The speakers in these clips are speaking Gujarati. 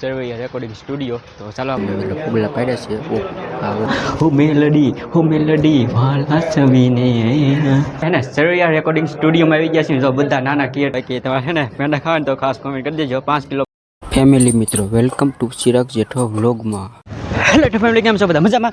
સર્વૈયા રેકોર્ડિંગ સ્ટુડિયો તો ચાલો આપણે પુગલા પાડ્યા છે. હુ મેલડી હુ મેલડી વાળા છવીને. હે ને સર્વૈયા રેકોર્ડિંગ સ્ટુડિયોમાં આવી ગયા છે જો બધા નાના કિયર કે તમારે હે ને પેંડા ખાવા તો ખાસ કોમેન્ટ કરી દેજો પાંચ કિલો ફેમિલી મિત્રો વેલકમ ટુ ચિરાગ જેઠો વ્લોગમાં હેલો ટુ ફેમિલી કેમ છો બધા? મજામાં?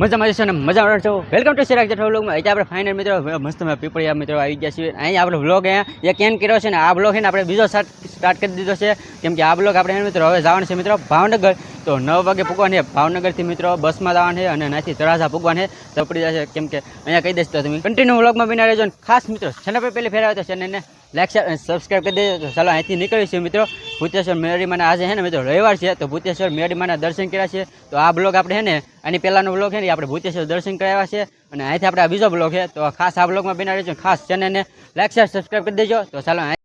મજામાં જશો ને? આવે છો? વેલકમ ટુ સિરાગ જેઠા વ્લોગમાં આજે આપણે ફાઇનલ મિત્રો મસ્ત પીપળિયા મિત્રો આવી ગયા છીએ. અહીંયા આપણો વ્લોગ અહીંયા એક એન કર્યો છે ને? આ બ્લોગ છે ને આપણે બીજો સ્ટાર્ટ કરી દીધો છે. કેમ કે આ બ્લોગ આપણે મિત્રો, હવે જવાનું છે મિત્રો ભાવનગર. તો નવ વાગે પૂગવાની છે. ભાવનગરથી મિત્રો બસમાં જવાનું છે અને નાથી તળાજા પૂગવાનું છે. તો પડી જશે કેમ કે અહીંયા કહી દઈશ તો તમે. કન્ટિન્યુ વ્લોગમાં બિના રહેજો ખાસ મિત્રો ચેનલ પર પહેલી ફેર આવે તો ચેનલને લાઈક શેર અને સબસ્ક્રાઈબ કરી દેજો. ચાલો અહીંથી નીકળીશું મિત્રો. ભૂતેશ્વર મેળીમાના આજે છે ને મિત્રો, રવિવાર છે. તો ભૂતેશ્વર મેળીમાના દર્શન કર્યા છે. તો આ બ્લોગ આપણે છે ને, આની પહેલાંનો બ્લોગ છે ને આપણે ભૂતેશ્વર દર્શન કરાવ્યા છે. અને અહીંથી આપણે આ બીજો બ્લોગ છે. તો ખાસ આ બ્લોગમાં બિના રહેજો ખાસ ચેનલને લાઈક શેર સબસ્ક્રાઈબ કરી દેજો. તો ચાલો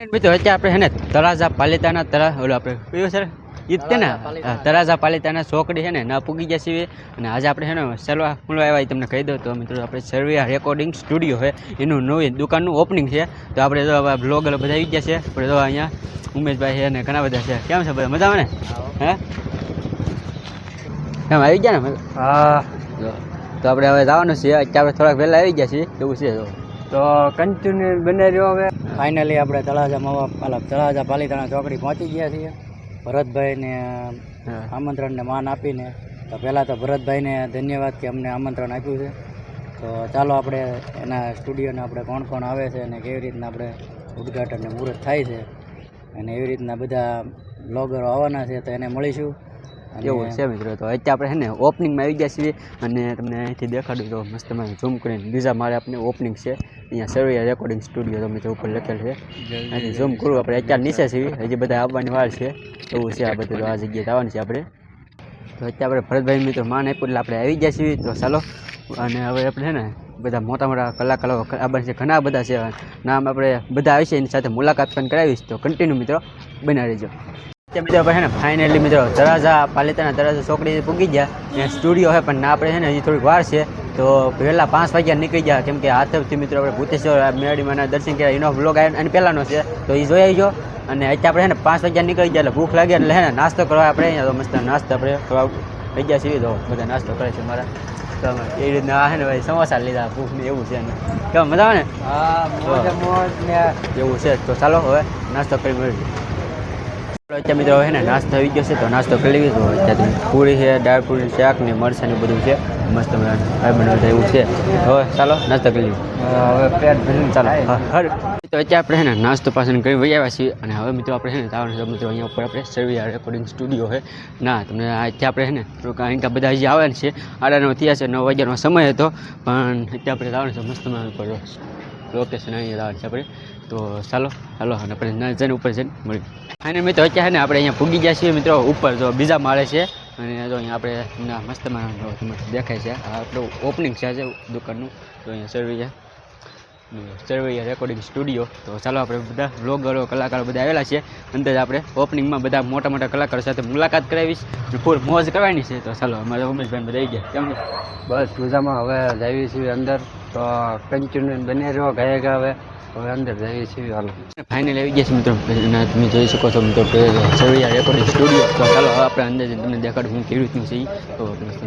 મિત્રો અત્યારે આપણે છે ને તળાજા પાલિતાના તળા ઓલો આપણે કયું સર ઈદ છે ને? તરાજા તળાજા પાલિતાના ચોકડી છે ને ના પૂગી ગયા છીએ અને આજે આપણે છે ને સલવા ફૂલો આવ્યા તમને કહી દઉં તો મિત્રો આપણે સર્વિયા રેકોર્ડિંગ સ્ટુડિયો છે. એનું નવી દુકાનનું ઓપનિંગ છે. તો આપણે જો બ્લોગ બધા આવી ગયા છે. આપણે જો અહીંયા ઉમેશભાઈ છે અને ઘણા બધા છે. કેમ છે બધા? મજામાં ને? હે. એમ આવી ગયા ને? હા. તો આપણે હવે જવાનું છે. અત્યારે થોડાક વહેલા આવી ગયા છીએ. એવું છે? જો તો કન્ટિન્યુ બને રહ્યો હવે. ફાઇનલી આપણે તળાજા મવા પાલા તળાજા પાલીતાણા ચોકડી પહોંચી ગયા છીએ. ભરતભાઈને આમંત્રણને માન આપીને તો પહેલાં તો ભરતભાઈને ધન્યવાદ કે અમને આમંત્રણ આપ્યું છે. તો ચાલો આપણે એના સ્ટુડિયોને આપણે કોણ કોણ આવે છે અને કેવી રીતના આપણે ઉદ્ઘાટન ને મુહૂર્ત થાય છે. અને એવી રીતના બધા બ્લોગરો આવવાના છે તો એને મળીશું. એવું છે મિત્રો તો અત્યારે આપણે છે ને ઓપનિંગમાં આવી ગયા છીએ અને તમને અહીંથી દેખાડું તો મસ્ત મને ઝૂમ કરીને. બીજા મારે આપણે ઓપનિંગ છે. અહીંયા સરવૈયા રેકોર્ડિંગ સ્ટુડિયો તમે જે ઉપર લખેલ છે. અહીંથી ઝૂમ કરું આપણે. અત્યારે નીચે છીએ. હજી બધા આવવાની વાર છે. એવું છે આ બધું. આ જગ્યાએ આવવાની છે આપણે. તો અત્યારે આપણે ભરતભાઈ મિત્રો માન આપ્યું એટલે આપણે આવી ગયા છીએ. તો ચાલો. અને હવે આપણે છે ને બધા મોટા મોટા કલાકારો ખબર છે ઘણા બધા છે. નામ આપણે બધા આવશે એની સાથે મુલાકાત પણ કરાવીશ. તો કન્ટિન્યુ મિત્રો. બના રહેજો. તે મિત્રો આપણે છે ને ફાઇનલી મિત્રો તરાજા પાલિતાના તરાજા ચોકડી પૂગી ગયા. ત્યાં સ્ટુડિયો છે પણ આપણે છે ને હજી થોડીક વાર છે. તો પહેલાં પાંચ વાગ્યા નીકળી ગયા કેમ કે હાથથી મિત્રો આપણે ભૂતેશ્વર મેળીમાંના દર્શન કર્યા એનો બ્લોગ આવ્યો અને પહેલાંનો છે. તો એ જોઈ આવજો. અને અત્યારે આપણે છે ને પાંચ વાગ્યા નીકળી ગયા એટલે ભૂખ લાગે એટલે છે ને નાસ્તો કરવા આપણે અહીંયા તો મસ્ત નાસ્તો આપણે થોડા થઈ ગયા છીએ. તો બધા નાસ્તો કરે છે મારા. તો એ રીતના છે ને ભાઈ સમોસા લીધા ભૂખ ને એવું છે ને. કેમ મજા આવે ને. એવું છે. તો ચાલો હવે નાસ્તો કરી મળીએ. અત્યારે મિત્રો હવે ને નાસ્તો આવી ગયો છે તો નાસ્તો કરી લેવી તો અત્યારે પૂરી છે દાળ પૂરી શાક ને મરચાં ને બધું છે. મસ્ત બનાવતા એવું છે. હવે ચાલો નાસ્તો કરી લઈએ. હવે પેટ ભરીને ચાલો હા, તો અત્યારે આપણે ને નાસ્તો પાછળ કરી વહી આવ્યા છીએ. અને હવે મિત્રો આપણે છે ને જવાનું મિત્રો અહીંયા ઉપર આપણે સર્વિયા રેકોર્ડિંગ સ્ટુડિયો છે. ના તમને અત્યારે આપણે છે ને થોડુંક અહીંયા બધા હજી આવે છે. આડા નવ થયા છે નવ વાગ્યાનો સમય હતો. પણ અત્યારે આપણે જવાનું છે મસ્ત ઉપર લોકેશન અહીંયા જવાનું છે આપણે. તો ચાલો ચાલો અને આપણે જઈને ઉપર જઈને મળી અને મિત્રો, અત્યારે ને આપણે અહીંયા પૂગી ગયા છીએ મિત્રો, ઉપર જો બીજા માળે છે. અને જો અહીંયા આપણે ના મસ્તમાં દેખાય છે. આપણું ઓપનિંગ છે દુકાનનું. તો અહીંયા સર્વિયા સર્વૈયા રેકોર્ડિંગ સ્ટુડિયો તો ચાલો આપણે બધા બ્લોગરો કલાકારો બધા આવેલા છે અંદર આપણે ઓપનિંગમાં બધા મોટા મોટા કલાકારો સાથે મુલાકાત કરાવીશ. ફૂલ મોજ કરવાની છે. તો ચાલો, અમારે ઉમેશભાઈ બધા આવી ગયા. કેમ બસ મજામાં. હવે જઈએ છીએ અંદર. તો કન્ટિન્યુ બને રહ્યો ગયા ગયા હવે હવે અંદર જઈએ છીએ હાલો. ફાઇનલ આવી ગયા છે મિત્રો. તમે જોઈ શકો છો મિત્રો કે સવિયા રેકોર્ડિંગ સ્ટુડિયો તો ચાલો હવે આપણે અંદર જઈને તમને દેખાડું હું કેવી રીતનું છે તો મસ્ત.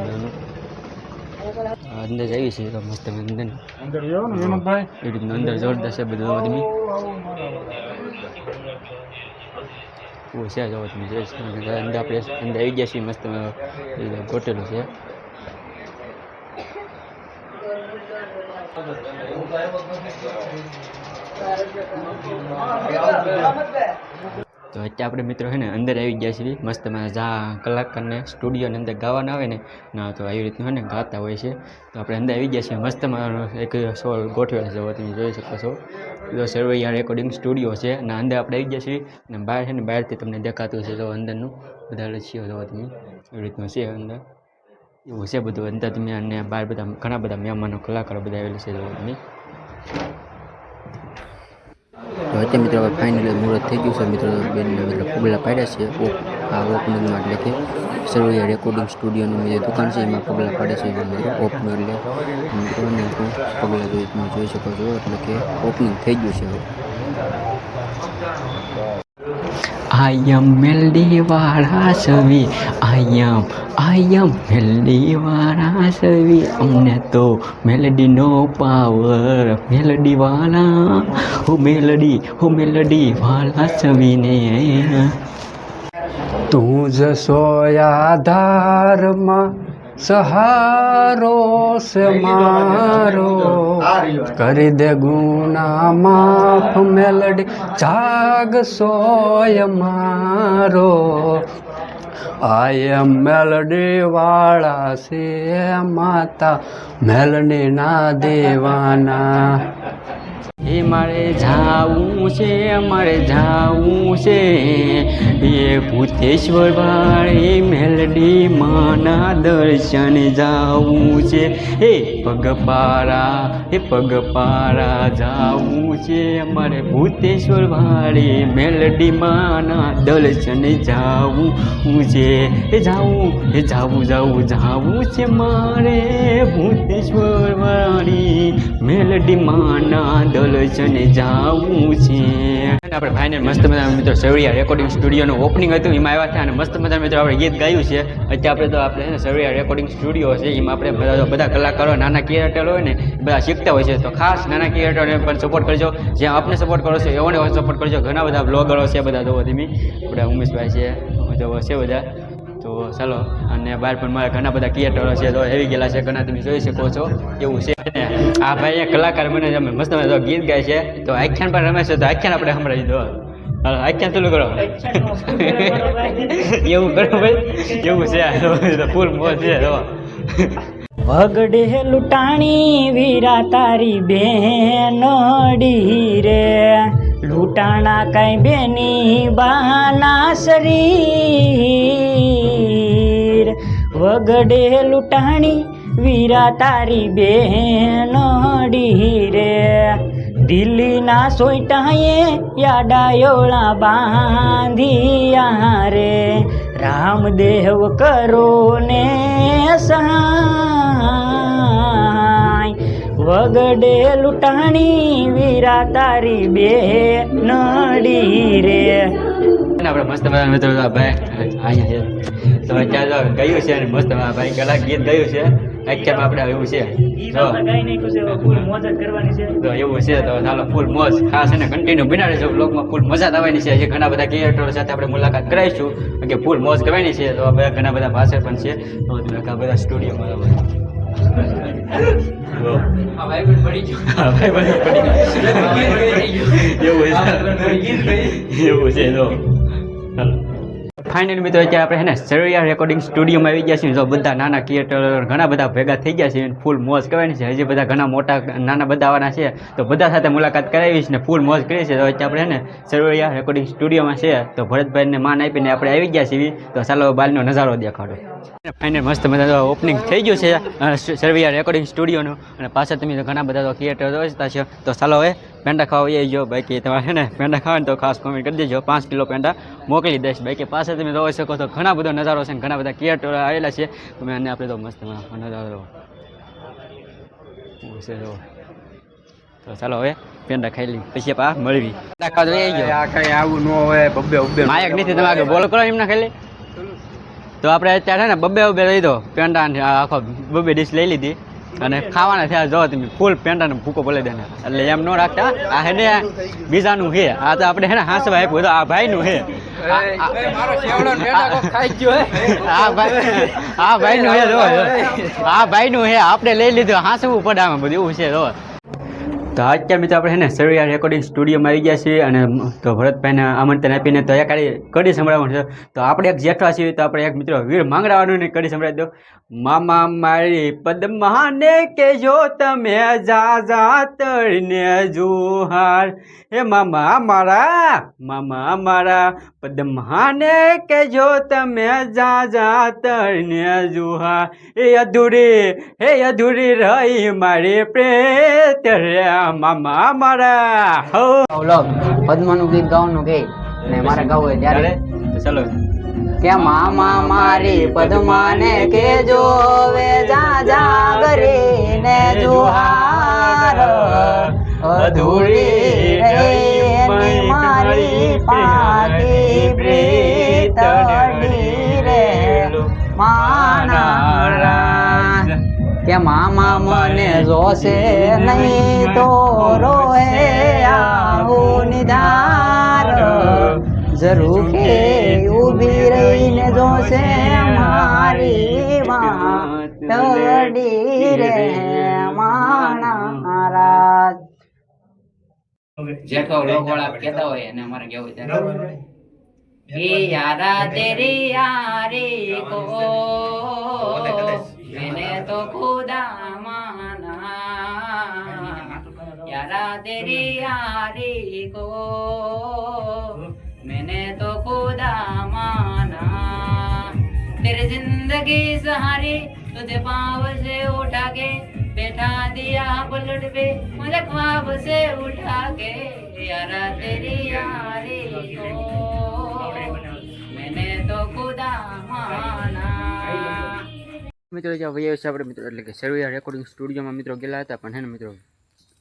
અંદર જઈએ છીએ. તો મસ્ત અંદર એ રીતનું અંદર જોરદાર છે બધું આદમી ઓ છે જો તમે જોઈ શકો અંદર આપણે અંદર આવી ગયા છીએ મસ્ત ગોટેલું છે. તો અત્યારે આપણે મિત્રો છે ને અંદર આવી ગયા છીએ. મસ્તમાં જા કલાકારને સ્ટુડિયોની અંદર ગાવાના આવે ને, ના તો આવી રીતનું હોય ને ગાતા હોય છે. તો આપણે અંદર આવી ગયા છીએ. મસ્તમાં એક સોલ ગોઠવેલ છે. તમે જોઈ શકો છો. તો સર્વૈયા રેકોર્ડિંગ સ્ટુડિયો છે અને અંદર આપણે આવી ગયા છીએ અને બહાર છે ને બહારથી તમને દેખાતું છે તો અંદરનું બધા લસ્યો જોવા તમે. એવી રીતનું છે અંદર. એવું છે બધું. અંદર તમે અને બહાર બધા ઘણા બધા મહેમાનો, કલાકારો બધા આવેલા છે. જોવા તમે. તો અત્યારે મિત્રો હવે ફાઇનલી મુહૂર્ત થઈ ગયું છે. મિત્રો બેનને મિત્રો પગલાં પાડ્યા છે. ઓપ આ ઓપનિંગમાં એટલે કે સરોયા રેકોર્ડિંગ સ્ટુડિયોની જે દુકાન છે, એમાં પગલાં પાડે છે. મિત્રો ઓપન એટલે મિત્રોને હું પગલાં જોઈ જોઈ શકો છો. એટલે કે ઓપનિંગ થઈ ગયું છે હવે. આઈ એમ મેલડી વાળા સવી આઈ એમ આઈ એમ મેલડી વાળા સવી અમને તો મેલડીનો પાવર મેલડી વાળા હો મેલડી હો મેલડી વાળા સવીને તું જ સોયા ધારમાં સહારો સે મારો. કરી દે ગુના માફ મેલડી જાગ સોય મારો. આય મેલડી વાળા સે માતા મેલડી ના દેવાના. એ મારે જાવું છે, મારે જાવું છે. એ ભૂતેશ્વર વાળી મેલડી માના દર્શન જાવું છે. એ પગપારા એ પગપારા જાવું છે. મારે ભૂતેશ્વર વાળી મેલડી માના દર્શન જાવું છે. એ જાવું એ જાવું જાવું જાવું છે મારે ભૂતેશ્વર વાળી મેલડી માના દર્શન જાવું છે. આપણે ફાઇનલ મસ્ત મજાના મિત્રો સવડિયા રેકોર્ડિંગ સ્ટુડિયોનું ઓપનિંગ હતું, એમાં આવ્યા હતા અને મસ્ત મજાના મિત્રો આપણે ગીત ગાયું છે. અત્યારે આપણે તો આપણે સવડિયા રેકોર્ડિંગ સ્ટુડિયો છે, એમાં આપણે બધા બધા કલાકારો, નાના ક્રિએટર હોય ને બધા શીખતા હોય છે. તો ખાસ નાના ક્રિએટરને પણ સપોર્ટ કરજો. જ્યાં આપને સપોર્ટ કરો છો, એઓને સપોર્ટ કરજો. ઘણા બધા બ્લોગરો છે બધા, જોવો ધીમી આપણે ઉમેશભાઈ છે, જોવો છે બધા. તો ચાલો અને બહાર પણ મારા ઘણા બધા ક્રિએટરો છે તો એવી ગયેલા છે ઘણા તમે જોઈ શકો છો એવું છે. અને આ ભાઈ એક કલાકાર મને તમે મસ્ત મસ્ત ગીત ગાય છે. તો આખ્યાન પણ રમે છે તો આખ્યાન આપણે સંભળાવી દો. હાલો આખ્યાન ચાલુ કરો. એવું કરો ભાઈ. એવું છે ફૂલ મોજ છે વગડે લૂંટાણી વીરા તારી બેનડી રે. લૂંટાણા કઈ બેની બાના શરીર. વગડે લૂંટાણી, વીરા તારી બેનડી રે. દિલ્હીના સોઈટાએ યાડાયોળા બાંધિયા રે. રામદેવ કરો ને સહાય. વગડે લૂંટાણી, વીરા તારી બે નડી રે. આપણે મસ્ત મજાના મિત્રો ભાઈ અહીંયા તો અત્યારે તો ગયું છે અને મસ્ત ભાઈ કલાક ગીત ગયું છે. અત્યારમાં આપણે એવું છે. તો એવું છે તો ચાલો ફૂલ મોજ. ખાસ અને કન્ટિન્યુ બનાવે છે બ્લોગમાં ફૂલ મજા આવવાની છે. જે ઘણા બધા ક્રિએટરો સાથે આપણે મુલાકાત કરાવીશું કે ફૂલ મોજ કરવાની છે તો આ બધા ઘણા બધા પાસે પણ છે. તો ઘણા બધા સ્ટુડિયોમાં. એવું છે. એવું છે તો ચાલો. ફાઇનલી મિત્રો, અત્યારે આપણે એને સરળિયા રેકોર્ડિંગ સ્ટુડિયોમાં આવી ગયા છીએ. જો બધા નાના ક્રિએટર ઘણા બધા ભેગા થઈ ગયા છે ફૂલ મોજ કરવાની છે. હજી બધા ઘણા મોટા, નાના બધા આવવાના છે. તો બધા સાથે મુલાકાત કરાવીશ ને ફૂલ મોજ કરી છે તો અત્યારે આપણે છે ને સરોયા રેકોર્ડિંગ સ્ટુડિયોમાં છે તો ભરતભાઈને માન આપીને આપણે આવી ગયા છીએ. તો ચાલો બાલનો નજારો દેખાડો. ફાઇનલ મસ્ત મજા ઓપનિંગ થઈ ગયું છે. સરવૈયા રેકોર્ડિંગ સ્ટુડિયોનું અને પાછળ તમે ઘણા બધા તો ક્રિએટર જોઈતા છો. તો ચાલો હવે પેંડા ખાવા એ જો બાકી તમારે છે ને પેંડા ખાવાને તો ખાસ કોમેન્ટ કરી દેજો. પાંચ કિલો પેંડા મોકલી દઈશ બાકી પાસે તમે જોઈ શકો તો ઘણા બધા નજારો છે ઘણા બધા કેટ આવેલા છે. તમે અને આપણે તો મસ્ત નજારો. તો ચાલો હવે પેંડા ખાઈ લઈ પછી પા મળવી આવું ન હોય બબ્બે ઉબ્બે માયક નથી તમે આગળ બોલો કરો એમને ખાઈ તો આપણે અત્યારે ને બબ્બે બબ્બે લઈ દો પેંડા આખો બબ્બે ડીશ લઈ લીધી. અને ખાવાના થયા જો તમે ફૂલ પેંડાનો ભૂકો બોલી દેને. એટલે એમ ન રાખતા. આ હે ને બીજાનું હે. આ તો આપણે હે ને હાંસવા આપ્યું આ ભાઈનું હે. આ- ભાઈ છે જો જો. આ ભાઈનું હે. આપણે લઈ લીધું. હાંસવું પડે આમાં બધું. એવું છે જો. તો અત્યારે મિત્રો આપણે છે ને સરિયા રેકોર્ડિંગ સ્ટુડિયોમાં આવી ગયા છીએ અને તો ભરતભાઈને આમંત્રણ આપીને તો એક કડી સંભળાવવાનું છે. તો આપણે એક જેઠવા છીએ તો આપણે એક મિત્રો વીર માંગડાવાનું ને કડી સંભળાવી દો મામા મારી પદ્માને કેજો તમે જા જા તળને જુહાર. હે મામા મારા મામા મારા પદ્માને કેજો તમે જા જા તળને જુહાર. એ અધૂરી હે અધૂરી રહી મારી પ્રેત રે મારા મામા મારા. હો. ઓલો પદ્મનું ગીત ગાવાનું કે? ને મારે ગાવું હોય ત્યારે. ચલો? કે મામા મારી પદ્માને કે જોવે જા જાગરીને જુહાર. અધૂરી રહી મારી પાકી કે મામા મને જોશે નહીં તો રોએ આવું નિધાર. જરૂર કે ઊભી રહીને જોશે મારી માતડી રે માણારા. કહો લોકોળા કહેતા હોય અને અમારે કેવું ત્યારે. કે યારા તેરી યારી કો तो खुदा माना यारा तेरी यारी को मैंने तो खुदा माना तेरी जिंदगी सहारी तुझे पाँव से उठा के बैठा दिया बुलेट पे मुझे ख्वाब से उठा के यारा तेरी यारी મિત્રો, જે વહી છે આપણે, મિત્રો, એટલે કે સર્વિયા રેકોર્ડિંગ સ્ટુડિયોમાં મિત્રો ગયેલા હતા, પણ હે ને મિત્રો,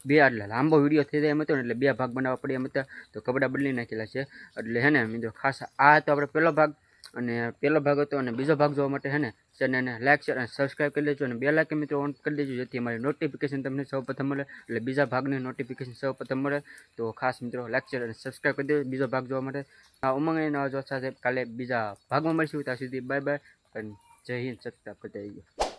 બે એટલે લાંબો વીડિયો થઈ જાય એમ હતો એટલે બે ભાગ બનાવવા પડ્યા એમ હતા, તો કપડાં બદલી નાખેલા છે. એટલે હે ને, મિત્રો, ખાસ આ હતો આપણે પહેલો ભાગ, અને પહેલો ભાગ હતો, અને બીજો ભાગ જોવા માટે હે ને, ચેનલને લાઇક શેર અને સબસ્ક્રાઈબ કરી લેજો અને બે લાખ મિત્રો ઓન કરી દેજો, જેથી અમારી નોટિફિકેશન તમને સૌ પ્રથમ મળે, એટલે બીજા ભાગની નોટિફિકેશન સૌ પ્રથમ મળે. તો ખાસ મિત્રો લાઇક શેર અને સબસ્ક્રાઈબ કરી દેજો, બીજો ભાગ જોવા માટે. આ ઉમંગ નવા જોવા સાથે કાલે બીજા ભાગમાં મળીશું, ત્યાં સુધી બાય બાય જય હિન્દ સત્તા પતાવી